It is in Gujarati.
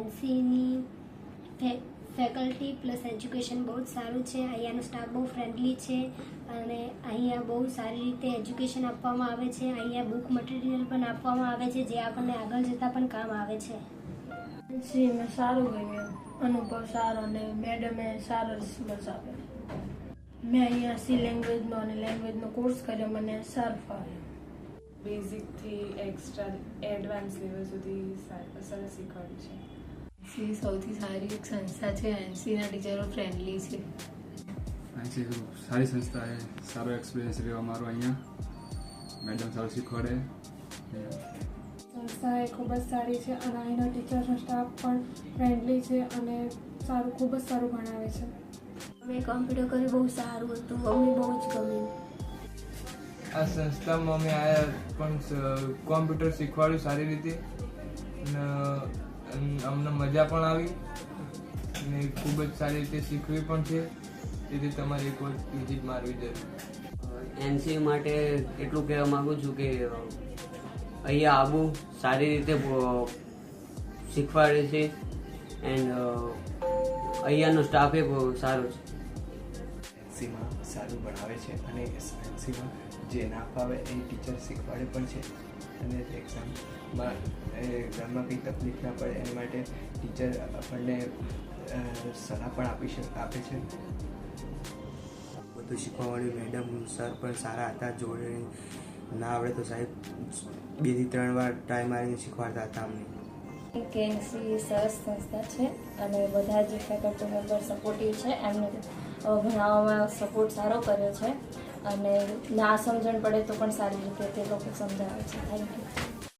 એનસીની ફેકલ્ટી પ્લસ એજ્યુકેશન બહુ જ સારું છે. અહીંયાનો સ્ટાફ બહુ ફ્રેન્ડલી છે અને અહીંયા બહુ સારી રીતે એજ્યુકેશન આપવામાં આવે છે. અહીંયા બુક મટીરિયલ પણ આપવામાં આવે છે જે આપણને આગળ જતાં પણ કામ આવે છે. સી મેં સારું ગયું અનુભવ સારો અને મેડમે સારો રિસ્પોન્સ આપ્યો. મેં અહીંયા સી લેંગ્વેજનો અને લેંગ્વેજનો કોર્સ કર્યો મને સારું ફાવ્યો બેઝિકથી એક્સ્ટ્રા એડવાન્સ લેવલ સુધી સરસ શીખવાડ્યું છે. એનસી સૌથી સારી એક સંસ્થા છે. એનસીના ટીચરો ફ્રેન્ડલી છે. એનસી સારી સંસ્થા છે. સારો એક્સપિરિયન્સ રહ્યો અમારો અહીંયા. મેડમ સારું શીખવાડે. સંસ્થા એ ખૂબ જ સારી છે અને અહીંનો ટીચર્સનો સ્ટાફ પણ ફ્રેન્ડલી છે અને સારું ખૂબ જ સારું ભણાવે છે. અમે કોમ્પ્યુટર કર્યું બહુ સારું હતું. અમને બહુ જ ગમ્યું. આ સંસ્થામાં અમે આયા પણ કોમ્પ્યુટર શીખવાડ્યું સારી રીતે. અને અમને મજા પણ આવી અને ખૂબ જ સારી રીતે શીખવી પણ છે. તેથી તમારે એક વાર વિઝિટ મારવી જરૂર. એનસી માટે એટલું કહેવા માગું છું કે અહીંયા આવું સારી રીતે શીખવાડે છે. એન્ડ અહીંયાનો સ્ટાફ એ બહુ સારો છે. એનસીમાં સારું ભણાવે છે અને એનસીમાં જે ના ફાવે એ ટીચર શીખવાડે પણ છે. અને એક્ઝામમાં એક્ઝામમાં કંઈ તકલીફ ના પડે એના માટે ટીચર આપણને સલાહ પણ આપી શક આપે છે. બધું શીખવાવાળી મેડમ સર પણ સારા હતા જોડે ના આવડે તો સાહેબ બેથી ત્રણ વાર ટ્રાય મારીને શીખવાડતા હતા અમને. કેએનસી સરસ સંસ્થા છે અને બધા જે ફેકલ્ટી મેમ્બર સપોર્ટિવ છે. એમને ભણાવવામાં સપોર્ટ સારો કર્યો છે અને ના સમજણ પડે તો પણ સારી રીતે તે લોકો સમજાવે છે. Thank you